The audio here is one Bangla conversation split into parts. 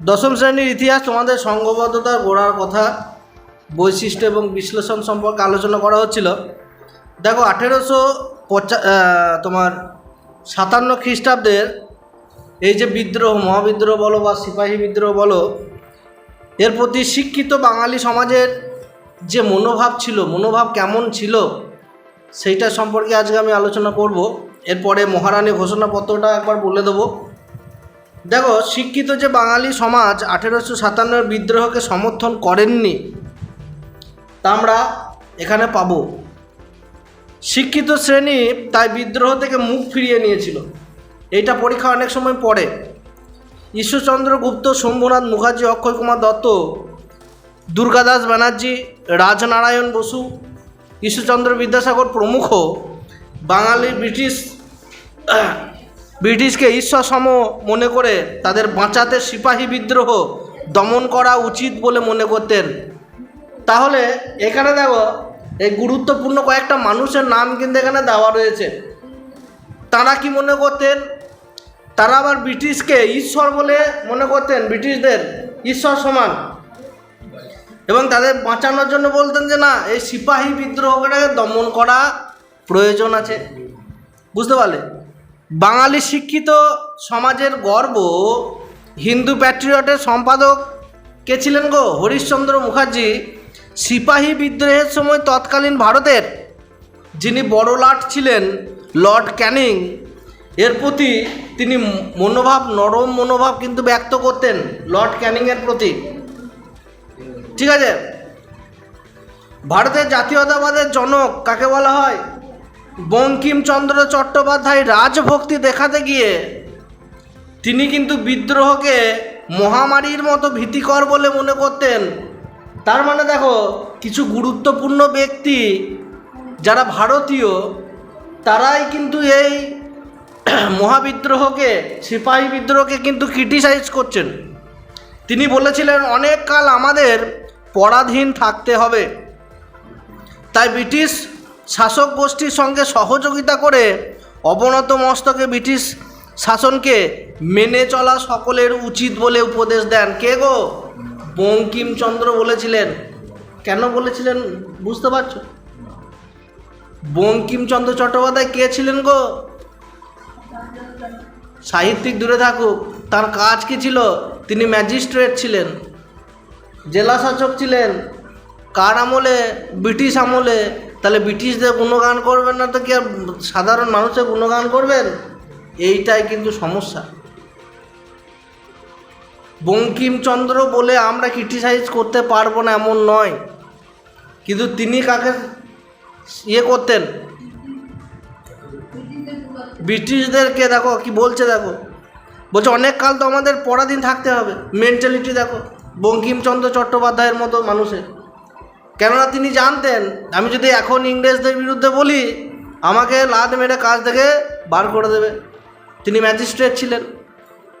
দশম শ্রেণির ইতিহাস তোমাদের সংঘবদ্ধতা গোড়ার কথা, বৈশিষ্ট্য এবং বিশ্লেষণ সম্পর্কে আলোচনা করা হচ্ছিল। দেখো, আঠেরোশো তোমার সাতান্ন খ্রিস্টাব্দের এই যে বিদ্রোহ, মহাবিদ্রোহ বলো বা সিপাহী বিদ্রোহ বলো, এর প্রতি শিক্ষিত বাঙালি সমাজের যে মনোভাব ছিল, মনোভাব কেমন ছিল, সেইটা সম্পর্কে আজকে আমি আলোচনা করব। এরপরে মহারানী ঘোষণাপত্রটা একবার বলে দেবো। দেখো, শিক্ষিত যে বাঙালি সমাজ আঠেরোশো সাতান্নর বিদ্রোহকে সমর্থন করেননি, তা আমরা এখানে পাবো। শিক্ষিত শ্রেণি তাই বিদ্রোহ থেকে মুখ ফিরিয়ে নিয়েছিল। এইটা পরীক্ষা অনেক সময় পড়ে। ঈশ্বরচন্দ্র গুপ্ত শম্ভুনাথ মুখার্জি, অক্ষয় কুমার দত্ত দুর্গাদাস ব্যানার্জি, রাজনারায়ণ বসু, ঈশ্বরচন্দ্র বিদ্যাসাগর প্রমুখ বাঙালি ব্রিটিশ ব্রিটিশকে ঈশ্বর সম মনে করে তাদের বাঁচাতে সিপাহী বিদ্রোহ দমন করা উচিত বলে মনে করতেন। তাহলে এখানে দেখো, এই গুরুত্বপূর্ণ কয়েকটা মানুষের নাম কিন্তু এখানে দেওয়া রয়েছে। তারা কি মনে করতেন? তারা আবার ব্রিটিশকে ঈশ্বর বলে মনে করতেন, ব্রিটিশদের ঈশ্বর সমান। এবং তাদের বাঁচানোর জন্য বলতেন যে, না, এই সিপাহী বিদ্রোহটাকে দমন করা প্রয়োজন আছে। বুঝতে পারলে? বাঙালি শিক্ষিত সমাজের গর্ব, হিন্দু প্যাট্রিয়টের সম্পাদক কে ছিলেন গো? হরিশ্চন্দ্র মুখার্জি, সিপাহী বিদ্রোহের সময় তৎকালীন ভারতের যিনি বড় লাট ছিলেন, লর্ড ক্যানিং, এর প্রতি তিনি মনোভাব, নরম মনোভাব কিন্তু ব্যক্ত করতেন লর্ড ক্যানিংয়ের প্রতি। ঠিক আছে? ভারতের জাতীয়তাবাদের জনক কাকে বলা হয়? বঙ্কিমচন্দ্র চট্টোপাধ্যায় রাজভক্তি দেখাতে গিয়ে তিনি কিন্তু বিদ্রোহকে মহামারীর মতো ভীতিকর বলে মনে করতেন। তার মানে দেখো, কিছু গুরুত্বপূর্ণ ব্যক্তি যারা ভারতীয়, তারাই কিন্তু এই মহাবিদ্রোহকে, সিপাহী বিদ্রোহকে কিন্তু ক্রিটিসাইজ করছেন। তিনি বলেছিলেন, অনেক কাল আমাদের পরাধীন থাকতে হবে। তাই ব্রিটিশ শাসক গোষ্ঠীর সঙ্গে সহযোগিতা করে অবনত মস্তকে ব্রিটিশ শাসনকে মেনে চলা সকলের উচিত বলে উপদেশ দেন। কে গো? বঙ্কিমচন্দ্র বলেছিলেন। কেন বলেছিলেন বুঝতে পারছ? বঙ্কিমচন্দ্র চট্টোপাধ্যায় কে ছিলেন গো? সাহিত্যিক দূরে থাকুক, তার কাজ কি ছিল? তিনি ম্যাজিস্ট্রেট ছিলেন জেলা শাসক ছিলেন, কার আমলে? ব্রিটিশ আমলে। তাহলে ব্রিটিশদের গুণগান করবেন না তো কি আর সাধারণ মানুষের গুণগান করবেন? এইটাই কিন্তু সমস্যা। বঙ্কিমচন্দ্র বলে আমরা ক্রিটিসাইজ করতে পারব না এমন নয়। কিন্তু তিনি কাকে ইয়ে করতেন? ব্রিটিশদেরকে দেখো, কি বলছে দেখো। বলছে, অনেক কাল তো আমাদের পরাধীন থাকতে হবে। মেন্টালিটি দেখো, বঙ্কিমচন্দ্র চট্টোপাধ্যায়ের মতো মানুষের। কেননা তিনি জানতেন, আমি যদি এখন ইংরেজদের বিরুদ্ধে বলি, আমাকে লাদ মেরে কাজ থেকে বার করে দেবে। তিনি ম্যাজিস্ট্রেট ছিলেন।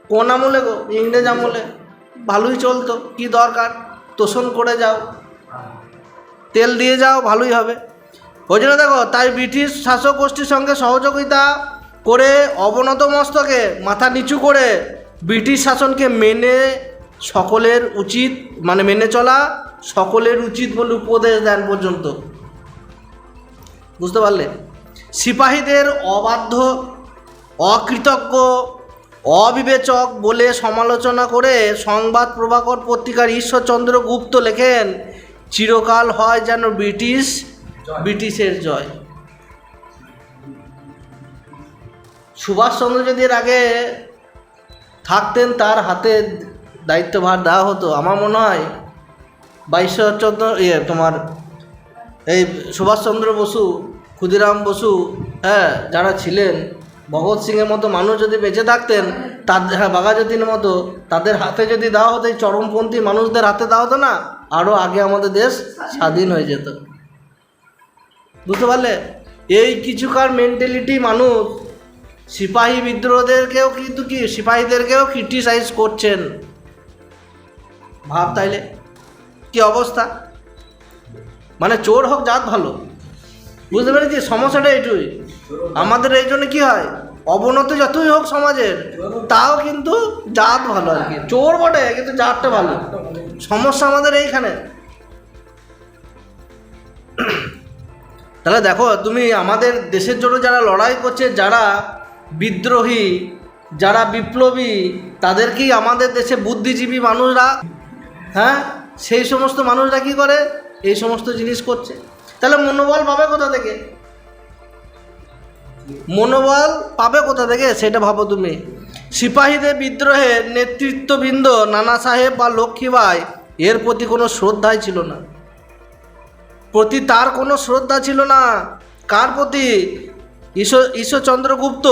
কোন আমলে গো? ইংরেজ আমলে। ভালোই চলতো, কি দরকার? তোষণ করে যাও। তেল দিয়ে যাও, ভালোই হবে। ওই জন্য দেখো, তাই ব্রিটিশ শাসক গোষ্ঠীর সঙ্গে সহযোগিতা করে অবনত মস্তকে মাথা নিচু করে ব্রিটিশ শাসনকে মেনে সকলের উচিত মানে মেনে চলা সকলের উচিত বলে উপদেশ দেন পর্যন্ত। বুঝতে পারলে? সিপাহীদের অবাধ্য, অকৃতজ্ঞ, অবিবেচক বলে সমালোচনা করে সংবাদ প্রভাকর পত্রিকার ঈশ্বরচন্দ্র গুপ্ত লেখেন, চিরকাল হয় যেন ব্রিটিশ, ব্রিটিশের জয়। সুভাষচন্দ্র যদি এর আগে থাকতেন, তার হাতে দায়িত্বভার দেওয়া হতো। আমার মনে হয় বা ঈশ্বরচন্দ্র ইয়ে তোমার এই সুভাষচন্দ্র বসু, ক্ষুদিরাম বসু হ্যাঁ যারা ছিলেন, ভগৎ সিংয়ের মতো মানুষ যদি বেঁচে থাকতেন তাদের হ্যাঁ বাঘাযতীনের মতো, তাদের হাতে যদি দেওয়া হতো, এই চরমপন্থী মানুষদের হাতে দেওয়া হতো না আরও আগে আমাদের দেশ স্বাধীন হয়ে যেত। বুঝতে পারলে? এই কিছুকার মেন্টালিটি মানুষ সিপাহী বিদ্রোহদেরকেও কিন্তু কি, সিপাহীদেরকেও ক্রিটিসাইজ করছেন। ভাব তাইলে? কি অবস্থা? মানে চোর হোক জাত ভালো। বুঝতে পেরেছি, সমস্যাটা এইটুই আমাদের এই জন্য কী হয়? অবনতি যতই হোক সমাজের, তাও কিন্তু জাত ভালো আর কি। চোর বটে, কিন্তু জাতটা ভালো। সমস্যা আমাদের এইখানে। তাহলে দেখো, তুমি আমাদের দেশের জন্য যারা লড়াই করছে, যারা বিদ্রোহী, যারা বিপ্লবী, তাদেরকেই আমাদের দেশে বুদ্ধিজীবী মানুষরা হ্যাঁ সেই সমস্ত মানুষরা কী করে? এই সমস্ত জিনিস করছে। তাহলে মনোবল পাবে কোথা থেকে? মনোবল পাবে কোথা থেকে? সেটা ভাবো তুমি। সিপাহীদের বিদ্রোহের নেতৃত্ববৃন্দ নানা সাহেব বা লক্ষ্মীবাই এর প্রতি কোনো শ্রদ্ধাই ছিল না। প্রতি তার কোনো শ্রদ্ধা ছিল না। কার প্রতি? ঈশ্বর ঈশ্বরচন্দ্রগুপ্ত,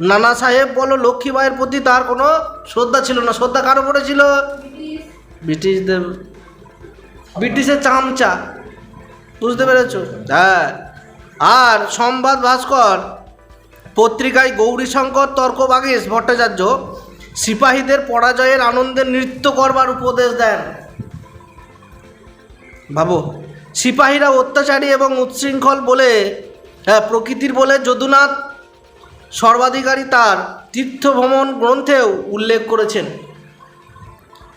নানা সাহেব বলো লক্ষ্মীবাইয়ের প্রতি তার কোনো শ্রদ্ধা ছিল না। শ্রদ্ধা কার উপরে ছিল? ব্রিটিশদের, ব্রিটিশের চামচা, বুঝতে পেরেছ? হ্যাঁ। আর সম্বাদ ভাস্কর, পত্রিকায় গৌরীশঙ্কর তর্ক বাগেশ ভট্টাচার্য সিপাহীদের পরাজয়ের আনন্দে নৃত্য করবার উপদেশ দেন। ভাবো সিপাহীরা অত্যাচারী এবং উচ্ছৃঙ্খল বলে হ্যাঁ প্রকৃতির বলে যদুনাথ সর্বাধিকারী তার তীর্থভ্রমণ গ্রন্থেও উল্লেখ করেছেন।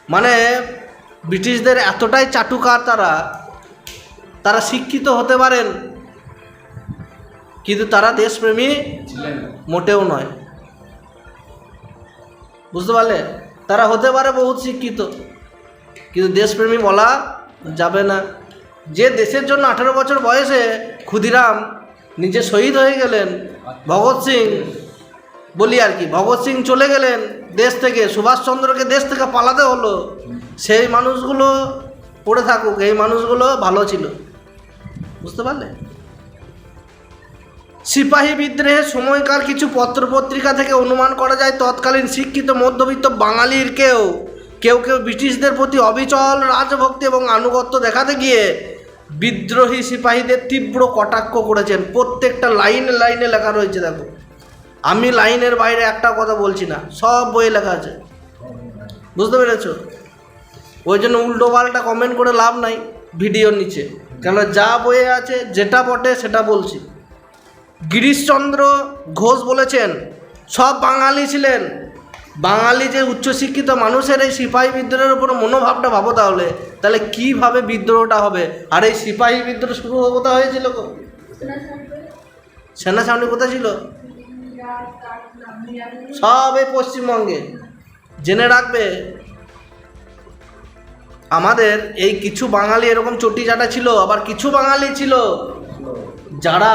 মানে ব্রিটিশদের এতটাই চাটুকার তারা তারা শিক্ষিত হতে পারেন কিন্তু তারা দেশপ্রেমী মোটেও নয়। বুঝতে পারলে? তারা হতে পারে বহুত শিক্ষিত কিন্তু দেশপ্রেমী বলা যাবে না। যে দেশের জন্য আঠেরো বছর বয়সে ক্ষুদিরাম নিজে শহীদ হয়ে গেলেন ভগৎ সিং বলি আর কি ভগৎ সিং চলে গেলেন দেশ থেকে, সুভাষচন্দ্রকে দেশ থেকে পালাতে হলো। সেই মানুষগুলো পড়ে থাকুক, এই মানুষগুলো ভালো ছিল। বুঝতে পারলে? সিপাহী বিদ্রোহের সময়কার কিছু পত্রপত্রিকা থেকে অনুমান করা যায়, তৎকালীন শিক্ষিত মধ্যবিত্ত বাঙালির কেউ কেউ কেউ ব্রিটিশদের প্রতি অবিচল রাজভক্তি এবং আনুগত্য দেখাতে গিয়ে বিদ্রোহী সিপাহীদের তীব্র কটাক্ষ করেছেন। প্রত্যেকটা লাইনে লাইনে লেখা রয়েছে, দেখো। আমি লাইনের বাইরে একটা কথা বলছি না সব বইয়ে লেখা আছে। বুঝতে পেরেছ? ওই জন্য উল্টো পাল্টা কমেন্ট করে লাভ নাই ভিডিওর নিচে। কেন যা বইয়ে আছে যেটা বটে সেটা বলছি। গিরিশচন্দ্র ঘোষ বলেছেন সব বাঙালি ছিলেন। বাঙালি যে উচ্চশিক্ষিত মানুষের এই সিপাহী বিদ্রোহের উপর মনোভাবটা ভাবো তাহলে। তাহলে কীভাবে বিদ্রোহটা হবে? আর এই সিপাহী বিদ্রোহ শুরু কোথা হয়েছিল গো সেনা ছাউনি কোথায় ছিল? সব এই পশ্চিমবঙ্গে। জেনে রাখবে, আমাদের এই কিছু বাঙালি এরকম চটিচাটা ছিল, আবার কিছু বাঙালি ছিল যারা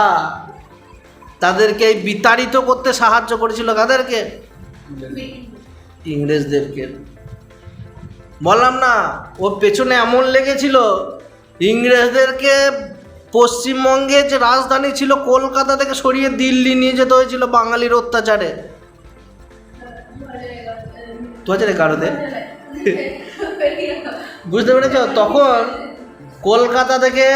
তাদেরকে বিতাড়িত করতে সাহায্য করেছিল। কাদেরকে? ইংরেজদেরকে। বললাম না, ওর পেছনে এমন লেগেছিল, ইংরেজদেরকে পশ্চিমবঙ্গে যে রাজধানী ছিল কলকাতা থেকে সরিয়ে দিল্লি নিয়ে যেতে হয়েছিল বাঙালির অত্যাচারে। দু হাজার এগারোতে বুঝতে পেরেছ? তখন কলকাতা থেকে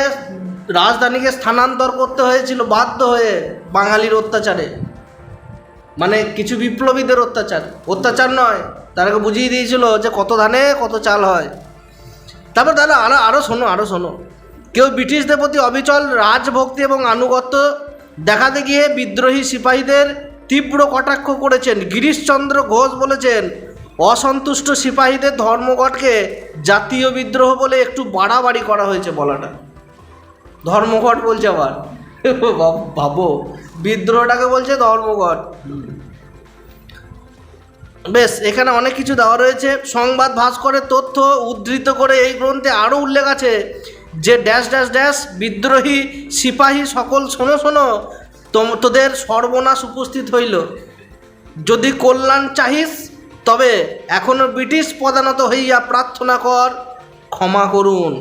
রাজধানীকে স্থানান্তর করতে হয়েছিল, বাধ্য হয়ে বাঙালির অত্যাচারে। মানে কিছু বিপ্লবীদের অত্যাচার। অত্যাচার নয়, তারাকে বুঝিয়ে দিয়েছিল যে কত ধানে কত চাল হয়। তারপর তাহলে আরও আরও শোনো আরও শোনো। কেউ ব্রিটিশদের প্রতি অবিচল রাজভক্তি এবং আনুগত্য দেখাতে গিয়ে বিদ্রোহী সিপাহীদের তীব্র কটাক্ষ করেছেন। গিরিশচন্দ্র ঘোষ বলেছেন, অসন্তুষ্ট সিপাহীদের ধর্মঘটকে জাতীয় বিদ্রোহ বলে একটু বাড়াবাড়ি করা হয়েছে বলাটা। ধর্মঘট বলছে আবার। ভাবো, বিদ্রোহটাকে বলছে ধর্মঘট। বেশ, এখানে অনেক কিছু দেওয়া রয়েছে। সংবাদ ভাস্করের তথ্য উদ্ধৃত করে এই গ্রন্থে আরও উল্লেখ আছে। যে ড্যাশ ড্যাশ ড্যাশ, বিদ্রোহী, সিপাহী সকল শোনো শোনো তোদের সর্বনাশ উপস্থিত হইল। যদি কল্যাণ চাহিস, তবে এখনও ব্রিটিশ প্রধানত হইয়া প্রার্থনা কর, ক্ষমা করুন।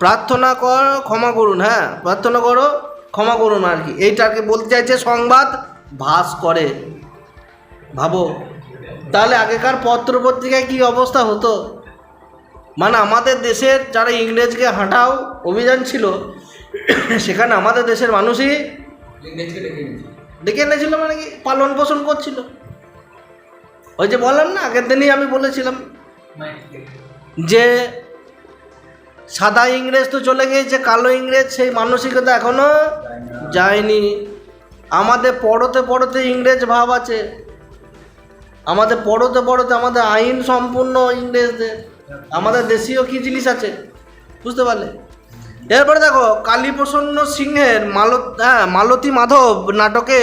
প্রার্থনা কর, ক্ষমা করুন হ্যাঁ প্রার্থনা করো, ক্ষমা করুন আর কি। এইটাকে বলতে চাইছে সংবাদ ভাস করে ভাবো, তাহলে আগেকার পত্র পত্রিকায় কী অবস্থা হতো? মানে আমাদের দেশের যারা ইংরেজকে হাঁটাও অভিযান ছিল সেখানে আমাদের দেশের মানুষই ডেকে এনেছিল। মানে কি? পালন পোষণ করছিল। ওই যে বললাম না আগের দিনই আমি বলেছিলাম যে সাদা ইংরেজ তো চলে গিয়েছে কালো ইংরেজ সেই মানসিকতা এখনও যায়নি। আমাদের পড়তে পড়তে ইংরেজ ভাব আছে। আমাদের পড়তে পড়তে আমাদের আইন সম্পূর্ণ ইংরেজদের। আমাদের দেশীয় কি জিনিস আছে? বুঝতে পারলে? এরপরে দেখো, কালীপ্রসন্ন সিংহের মালত হ্যাঁ মালতী মাধব নাটকে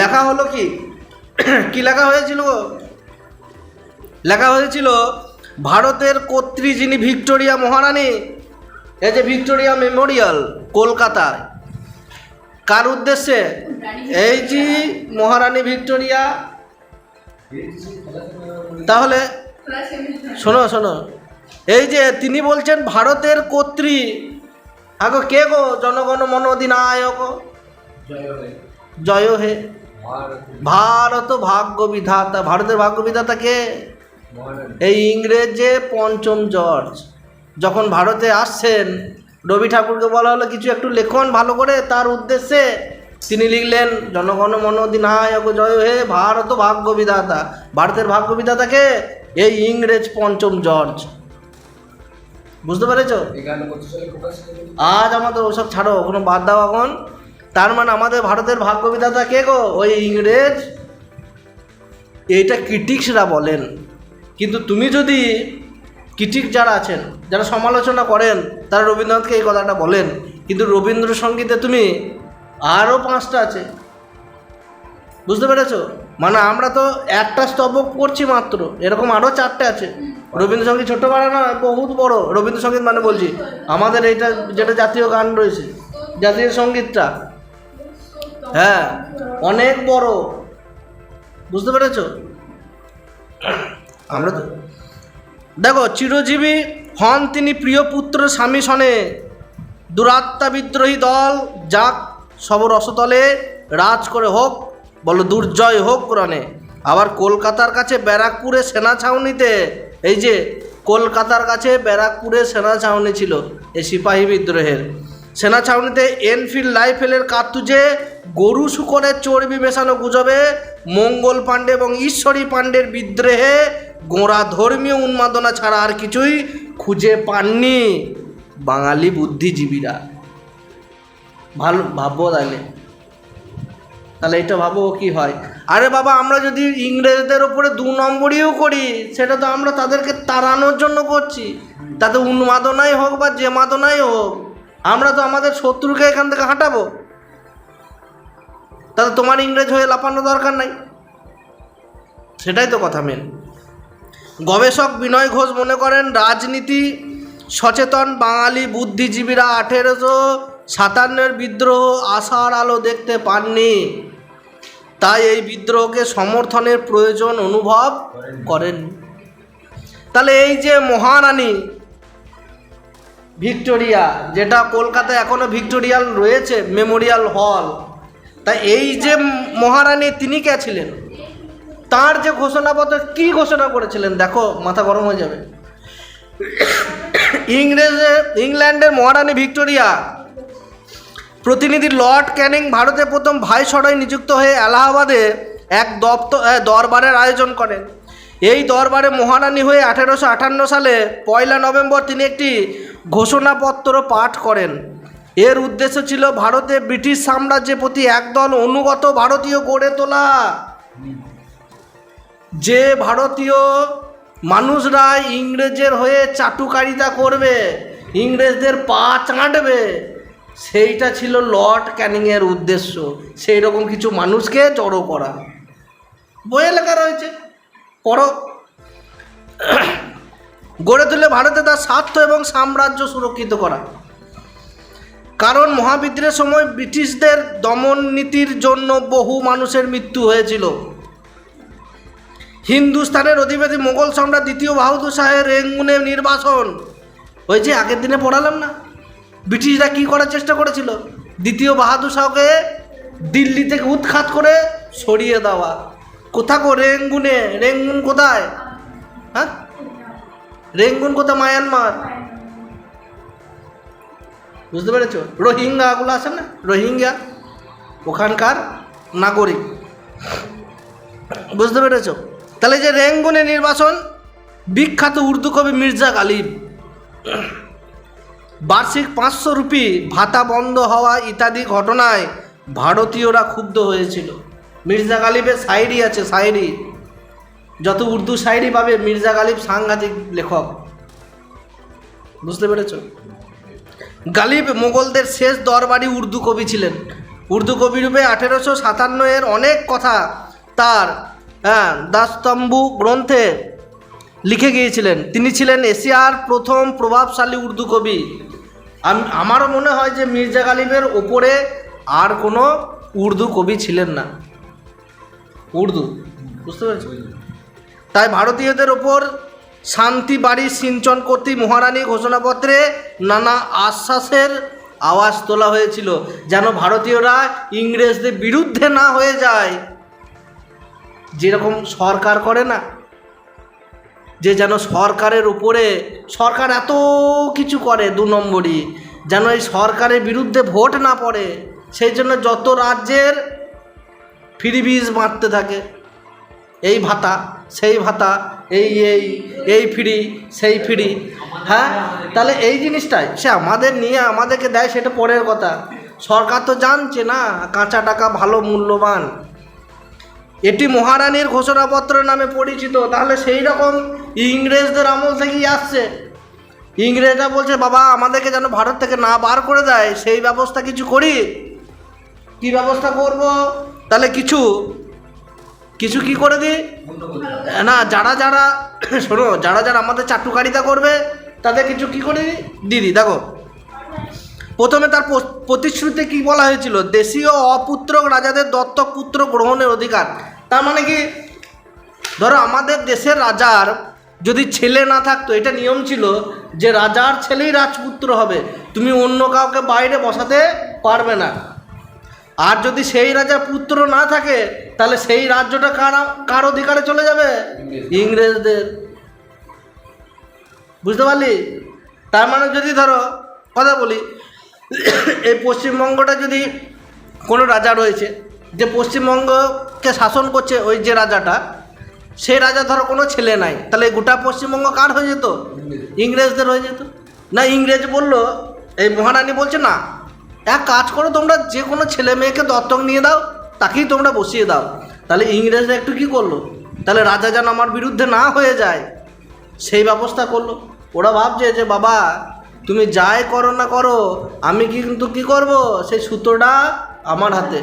লেখা হলো কি? কি লেখা হয়েছিল? লেখা হয়েছিল, ভারতের কর্ত্রী যিনি ভিক্টোরিয়া মহারানী, এই যে ভিক্টোরিয়া মেমোরিয়াল কলকাতায়, কার উদ্দেশ্যে? এই যে মহারানী ভিক্টোরিয়া, তাহলে শোনো শোনো। এই যে তিনি বলছেন ভারতের কর্ত্রী। আগো, কে গো? জনগণ মন অধিনায়ক। জয় হে। ভারত ভাগ্য বিধাতা ভারতের ভাগ্য বিধাতা কে? এই ইংরেজে পঞ্চম জর্জ। যখন ভারতে আসছেন, রবি ঠাকুরকে বলা হলো, কিছু একটু লেখন ভালো করে। তার উদ্দেশ্যে তিনি লিখলেন, জনগণ মন অধিনায়ক, জয় হে ভারত ভাগ্য বিধাতা ভারতের ভাগ্য বিধাতাকে এই ইংরেজ পঞ্চম জর্জ। বুঝতে পেরেছ? আজ আমাদের ওসব ছাড়ো, কোনো বাদ দাও এখন। তার মানে আমাদের ভারতের ভাগ্য বিধাতা কে গো? ওই ইংরেজ? এইটা ক্রিটিক্সরা বলেন। কিন্তু তুমি যদি ক্রিটিক যারা আছেন, যারা সমালোচনা করেন, তারা রবীন্দ্রনাথকে এই কথাটা বলেন। কিন্তু রবীন্দ্রসঙ্গীতে তুমি আরও পাঁচটা আছে। বুঝতে পেরেছ? মানে আমরা তো একটা স্তবক করছি মাত্র। এরকম আরও চারটে আছে। রবীন্দ্রসঙ্গীত ছোটো বড় না বহুত বড়। রবীন্দ্রসঙ্গীত মানে বলছি আমাদের এইটা যেটা জাতীয় গান রয়েছে জাতীয় সঙ্গীতটা। হ্যাঁ অনেক বড়। বুঝতে পেরেছ? আমরা তো দেখো চিরজীবী হন তিনি প্রিয় পুত্র স্বামী সনে। দুরাত্মা বিদ্রোহী দল যাক সব রসতলে রাজ করে হোক। বলো, দুর্জয় হোক কোরআনে। আবার কলকাতার কাছে ব্যারাকপুরে সেনা ছাউনিতে। এই যে, কলকাতার কাছে ব্যারাকপুরে সেনা ছাউনি ছিল এই সিপাহী বিদ্রোহের। সেনা ছাউনিতে এনফিল্ড লাইফেলের কার্তুজে গরু শুকরের চর্বি মেশানো গুজবে, মঙ্গল পাণ্ডে এবং ঈশ্বরী পাণ্ডের বিদ্রোহে গোঁড়া ধর্মীয় উন্মাদনা ছাড়া আর কিছুই খুঁজে পাননি বাঙালি বুদ্ধিজীবীরা। ভালো, ভাববো তাহলে। তাহলে এটা ভাবো কি হয়। আরে বাবা, আমরা যদি ইংরেজদের ওপরে দু নম্বরিও করি, সেটা তো আমরা তাদেরকে তাড়ানোর জন্য করছি। তাতে উন্মাদনাই হোক বা যে মাদনাই হোক, আমরা তো আমাদের শত্রুকে এখান থেকে হাঁটাবো। তাতে তোমার ইংরেজ হয়ে লাফানো দরকার নাই। সেটাই তো কথা মেন গবেষক বিনয় ঘোষ মনে করেন, রাজনীতি সচেতন বাঙালি বুদ্ধিজীবীরা আঠেরোশো সাতান্নের বিদ্রোহ আশার আলো দেখতে পাননি। তাই এই বিদ্রোহকে সমর্থনের প্রয়োজন অনুভব করেন। তাহলে এই যে মহারানী ভিক্টোরিয়া, যেটা কলকাতায় এখনও ভিক্টোরিয়াল রয়েছে, মেমোরিয়াল হল তা এই যে মহারানী তিনি কে ছিলেন? তার যে ঘোষণাপত্র, কি ঘোষণা করেছিলেন? দেখো, মাথা গরম হয়ে যাবে। ইংরেজে, ইংল্যান্ডের মহারানী ভিক্টোরিয়া প্রতিনিধি লর্ড ক্যানিং ভারতে প্রথম ভাইসরয় নিযুক্ত হয়ে এলাহাবাদে এক দপ্তর দরবারের আয়োজন করেন। এই দরবারে মহারানী হয়ে আঠেরোশো আটান্ন সালে পয়লা নভেম্বর তিনি একটি ঘোষণাপত্র পাঠ করেন। এর উদ্দেশ্য ছিল ভারতে ব্রিটিশ সাম্রাজ্যের প্রতি একদল অনুগত ভারতীয় গড়ে তোলা। যে ভারতীয় মানুষরা ইংরেজের হয়ে চাটুকারিতা করবে, ইংরেজদের পা চাঁটবে সেইটা ছিল লর্ড ক্যানিংয়ের উদ্দেশ্য। সেই রকম কিছু মানুষকে জড়ো করা। বইয়ে লেখা রয়েছে, পড়ো। গড়ে তুলে ভারতে তার স্বার্থ এবং সাম্রাজ্য সুরক্ষিত করা। কারণ মহাবিদ্রোহের সময় ব্রিটিশদের দমন নীতির জন্য বহু মানুষের মৃত্যু হয়েছিল। হিন্দুস্তানের অধিপতি মোগল সম্রাট দ্বিতীয় বাহাদুর শাহের রেঙ্গুনে নির্বাসন। ওই যে আগের দিনে পড়ালাম না? ব্রিটিশরা কি করার চেষ্টা করেছিল? দ্বিতীয় বাহাদুর শাহকে দিল্লি থেকে উৎখাত করে সরিয়ে দেওয়া। কোথা গো রেঙ্গুনে। রেঙ্গুন কোথায়? হ্যাঁ? রেঙ্গুন কোথায়? মায়ানমার। বুঝতে পেরেছ? রোহিঙ্গাগুলো আছে না? রোহিঙ্গা। ওখানকার নাগরিক। বুঝতে পেরেছ? তাহলে যে রেঙ্গুনে নির্বাচন বিখ্যাত উর্দু কবি মির্জা গালিব। বার্ষিক পাঁচশো রুপি ভাতা বন্ধ হওয়া ইত্যাদি ঘটনায় ভারতীয়রা ক্ষুব্ধ হয়েছিল। মির্জা গালিবের শায়রি আছে শায়রি যত উর্দু শায়রি পাবে মির্জা গালিব, সাংঘাতিক লেখক। বুঝতে পেরেছ? গালিব মোগলদের শেষ দরবারি উর্দু কবি ছিলেন। উর্দু কবি রূপে আঠেরোশো সাতান্ন এর অনেক কথা তার হ্যাঁ গ্রন্থে লিখে গিয়েছিলেন। তিনি ছিলেন এশিয়ার প্রথম প্রভাবশালী উর্দু কবি। আম- আমারও মনে হয় যে মির্জা গালিবের ওপরে আর কোনো উর্দু কবি ছিলেন না। উর্দু, বুঝতে পেরেছ? তাই ভারতীয়দের ওপর শান্তি বাড়ি সিঞ্চন কর্তৃক মহারানী ঘোষণাপত্রে নানা আশ্বাসের আওয়াজ তোলা হয়েছিল, যেন ভারতীয়রা ইংরেজদের বিরুদ্ধে না হয়ে যায়। যেরকম সরকার করে না যে যেন সরকারের উপরে, সরকার এত কিছু করে দু নম্বরই, যেন এই সরকারের বিরুদ্ধে ভোট না পড়ে, সেই জন্য যত রাজ্যের ফ্রি বীজ মারতে থাকে, এই ভাতা, সেই ভাতা, এই এই এই ফ্রি, সেই ফ্রি হ্যাঁ? তাহলে এই জিনিসটাই, সে আমাদের নিয়ে আমাদেরকে দেয়, সেটা পরের কথা। সরকার তো জানছে না, কাঁচা টাকা ভালো, মূল্যবান। এটি মহারানীর ঘোষণাপত্র নামে পরিচিত। তাহলে সেই রকম ইংরেজদের আমল থেকেই আসছে? ইংরেজরা বলছে, বাবা, আমাদেরকে যেন ভারত থেকে না বার করে দেয়, সেই ব্যবস্থা কিছু করি। কি ব্যবস্থা করব? তাহলে কিছু। কিছু কি করে দিই? না, যারা যারা, শোনো, যারা যারা আমাদের চাটুকারিতা করবে, তাদের কিছু কি করে দিই? দিদি, দেখো। প্রথমে তার প্রতিশ্রুতিতে কি বলা হয়েছিল? দেশীয় অপুত্র রাজাদের দত্তক পুত্র গ্রহণের অধিকার। তার মানে কি? ধরো আমাদের দেশের রাজার যদি ছেলে না থাকতো এটা নিয়ম ছিল যে রাজার ছেলেই রাজপুত্র হবে। তুমি অন্য কাউকে বাইরে বসাতে পারবে না। আর যদি সেই রাজার পুত্র না থাকে তাহলে সেই রাজ্যটা কার কার অধিকারে চলে যাবে? ইংরেজদের। বুঝতে পারলি? তার মানে যদি ধরো কথা বলি এই পশ্চিমবঙ্গটা যদি কোনো রাজা রয়েছে, যে পশ্চিমবঙ্গকে শাসন করছে ওই যে রাজাটা, সেই রাজা ধরো কোনো ছেলে নাই, তাহলে গোটা পশ্চিমবঙ্গ কার হয়ে যেত? ইংরেজদের হয়ে যেত। না, ইংরেজ বলল, এই মহারানী বলছে, না, এক কাজ করো, তোমরা যে কোনো ছেলে মেয়েকে দত্তক নিয়ে দাও, তাকেই তোমরা বসিয়ে দাও। তাহলে ইংরেজরা একটু কি করল? তাহলে রাজা যেন আমার বিরুদ্ধে না হয়ে যায়, সেই ব্যবস্থা করল। ওরা ভাবছে যে, বাবা তুমি যাই করো না করো, আমি কিন্তু কি করব? সেই সুতোটা আমার হাতে।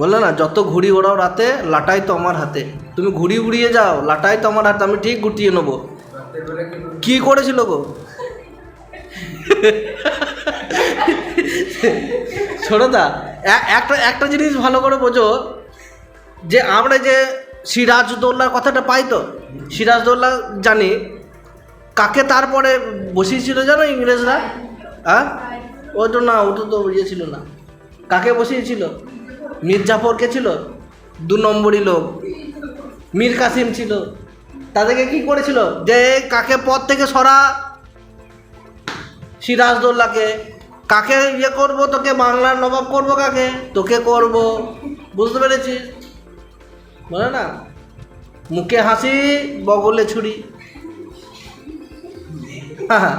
বললে না, যত ঘুড়ি ওড়াও রাতে, লাটাই তো আমার হাতে। তুমি ঘুড়ি উড়িয়ে যাও, লাটাই তো আমার হাতে, আমি ঠিক গুটিয়ে নেব। কি করেছিল গো? ছোটদা একটা একটা জিনিস ভালো করে বোঝো, যে আমরা যে সিরাজদৌল্লার কথাটা পাই তো? সিরাজদৌল্লা জানি। কাকে তারপরে বসিয়েছিল জানো ইংরেজরা? হ্যাঁ? ও তো না ওটা তো ইয়ে ছিল না। কাকে বসিয়েছিল? মীর জাফরকে ছিল? দু নম্বরই লোক। মীর কাসিম ছিল। তাদেরকে কি করেছিল? যে কাকে পথ থেকে সরা সিরাজদৌল্লাকে। কাকে ইয়ে করব? তোকে বাংলার নবাব করব কাকে? তোকে করব। বুঝতে পেরেছিস? বলে না মুখে হাসি বগলে ছুরি। হ্যাঁ,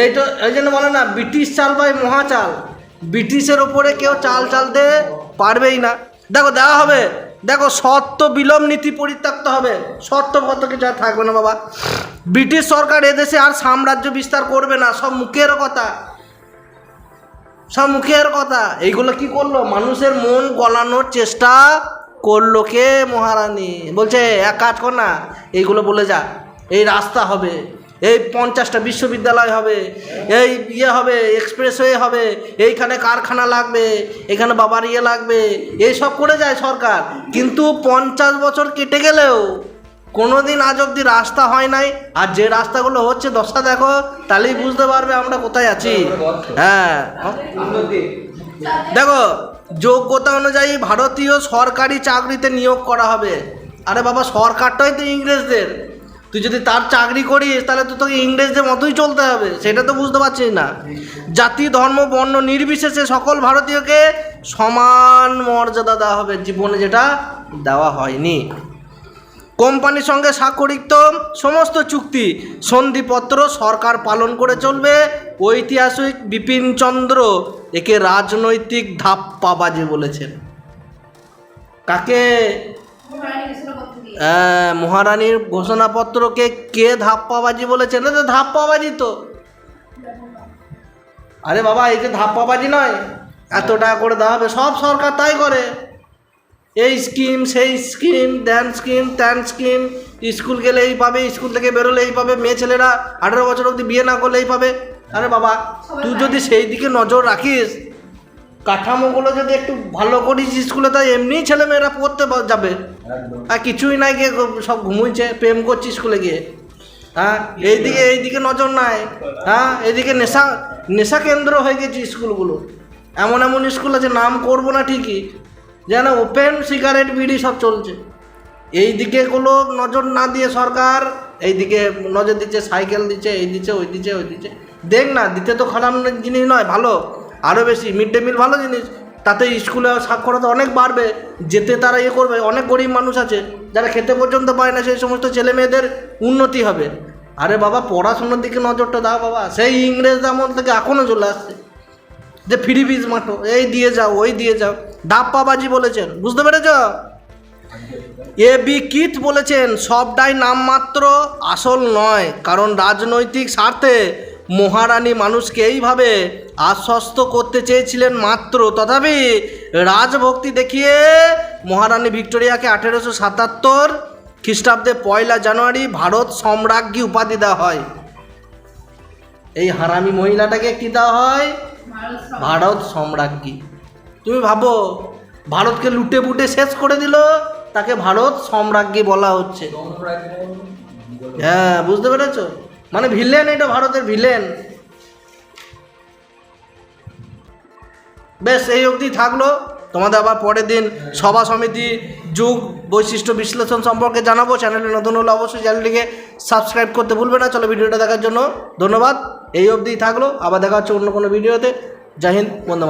এই তো এই জন্য বলে না ব্রিটিশ চাল বাই মহাচাল ব্রিটিশের ওপরে কেউ চাল চালতে পারবেই না। দেখো দেওয়া হবে। দেখো শর্ত বিলম্ব নীতি পরিত্যক্ত হবে। শর্ত কত কিছু আর থাকবে না বাবা। ব্রিটিশ সরকার এদেশে আর সাম্রাজ্য বিস্তার করবে না সব মুখের কথা। সব মুখের কথা। এইগুলো কি করল? মানুষের মন গলানোর চেষ্টা করল কে মহারানী? বলছে, এক কাজ কর না, এইগুলো বলে যা, এই রাস্তা হবে, এই পঞ্চাশটা বিশ্ববিদ্যালয় হবে, এই ইয়ে হবে, এক্সপ্রেসওয়ে হবে, এইখানে কারখানা লাগবে, এখানে বাবার ইয়ে লাগবে এই সব করে যায় সরকার। কিন্তু পঞ্চাশ বছর কেটে গেলেও কোনো দিন আজ অব্দি রাস্তা হয় নাই। আর যে রাস্তাগুলো হচ্ছে দশটা দেখো, তাহলেই বুঝতে পারবে আমরা কোথায় আছি। হ্যাঁ। দেখো, যোগ্যতা অনুযায়ী ভারতীয় সরকারি চাকরিতে নিয়োগ করা হবে। আরে বাবা, সরকারটাই তো ইংরেজদের। তুই যদি তার চাকরি করিস, তাহলে তো তোকে ইংরেজদের মতোই চলতে হবে। সেটা তো বুঝতে পারছিস না। জাতি, ধর্ম, বর্ণ নির্বিশেষে সকল ভারতীয়কে সমান মর্যাদা দেওয়া হবে। জীবনে যেটা দেওয়া হয়নি। কোম্পানির সঙ্গে স্বাক্ষরিত সমস্ত চুক্তি, সন্ধিপত্র সরকার পালন করে চলবে। ঐতিহাসিক বিপিনচন্দ্র একে রাজনৈতিক ধাপ্পাবাজি বলেছেন। কাকে? মহারানীর ঘোষণাপত্রকে কে ধাপ্পাবাজি বলেছেন এটা ধাপ্পাবাজি তো। আরে বাবা এই যে ধাপ্পাবাজি নয়। এত টাকা করে দেওয়া হবে, সব সরকার তাই করে। এই স্কিম, সেই স্কিম দ্যান স্কিম, ত্যান স্কিম, স্কুল গেলে এই পাবে, স্কুল থেকে বেরোলে এই পাবে, মেয়ে ছেলেরা আঠেরো বছর অবধি বিয়ে না করলে এই পাবে। আরে বাবা তুই যদি সেই দিকে নজর রাখিস কাঠামোগুলো যদি একটু ভালো করিস স্কুলে তাই এমনিই ছেলেমেয়েরা পড়তে যাবে। আর কিছুই নাই গিয়ে সব ঘুমুইছে প্রেম করছে স্কুলে গিয়ে। হ্যাঁ এইদিকে এইদিকে নজর নাই। হ্যাঁ এইদিকে নেশা নেশা কেন্দ্র হয়ে গেছে স্কুলগুলো। এমন এমন স্কুল আছে নাম করব না ঠিকই। যেন ওপেন সিগারেট বিড়ি সব চলছে। এই দিকে কোনো নজর না দিয়ে সরকার এইদিকে নজর দিচ্ছে সাইকেল দিচ্ছে এই দিচ্ছে ওই দিচ্ছে ওই দিচ্ছে। দেখ না, দিতে তো খারাপ জিনিস নয়, ভালো। আরও বেশি মিড ডে মিল ভালো জিনিস। তাতে স্কুলে সাক্ষরতা অনেক বাড়বে, যেতে তারা ইয়ে করবে, অনেক গরিব মানুষ আছে, যারা খেতে পর্যন্ত পায় না, সেই সমস্ত ছেলে মেয়েদের উন্নতি হবে। আরে বাবা, পড়াশোনার দিকে নজরটা দাও বাবা, সেই ইংরেজ আমল থেকে এখনও চলে আসছে। যে ফ্রি ফিজ মাঠো এই দিয়ে যাও, ওই দিয়ে যাও। ডাপ্পাবাজি বলেছেন, বুঝতে পেরেছ? এ বি কিট বলেছেন, সবটাই নামমাত্র আসল নয়, কারণ রাজনৈতিক স্বার্থে মহারানী মানুষকে এইভাবে আশ্বস্ত করতে চেয়েছিলেন মাত্র। তথাপি রাজভক্তি দেখিয়ে মহারানী ভিক্টোরিয়াকে আঠেরোশো সাতাত্তর খ্রিস্টাব্দে পয়লা জানুয়ারি ভারত সম্রাজ্ঞী উপাধি দেওয়া হয়। এই হারামি মহিলাটাকে কি দেওয়া হয়? ভারত সম্রাজ্ঞী। তুমি ভাবো, ভারতকে লুটে পুটে শেষ করে দিল, তাকে ভারত সম্রাজ্ঞী বলা হচ্ছে। হ্যাঁ বুঝতে পেরেছ? মানে ভিলেন এটা ভারতের ভিলেন বেশ, এই অবধি থাকল। তোমাদের আবার পরের দিন সভা সমিতি যুগ বৈশিষ্ট্য বিশ্লেষণ সম্পর্কে জানাব। চ্যানেলে নতুন হলে অবশ্যই চ্যানেলটিকে সাবস্ক্রাইব করতে ভুলবে না। চলো ভিডিওটা দেখার জন্য ধন্যবাদ। এই অবধি থাকল। আবার দেখা হচ্ছে অন্য কোনো ভিডিওতে। জয় হিন্দ, বন্দে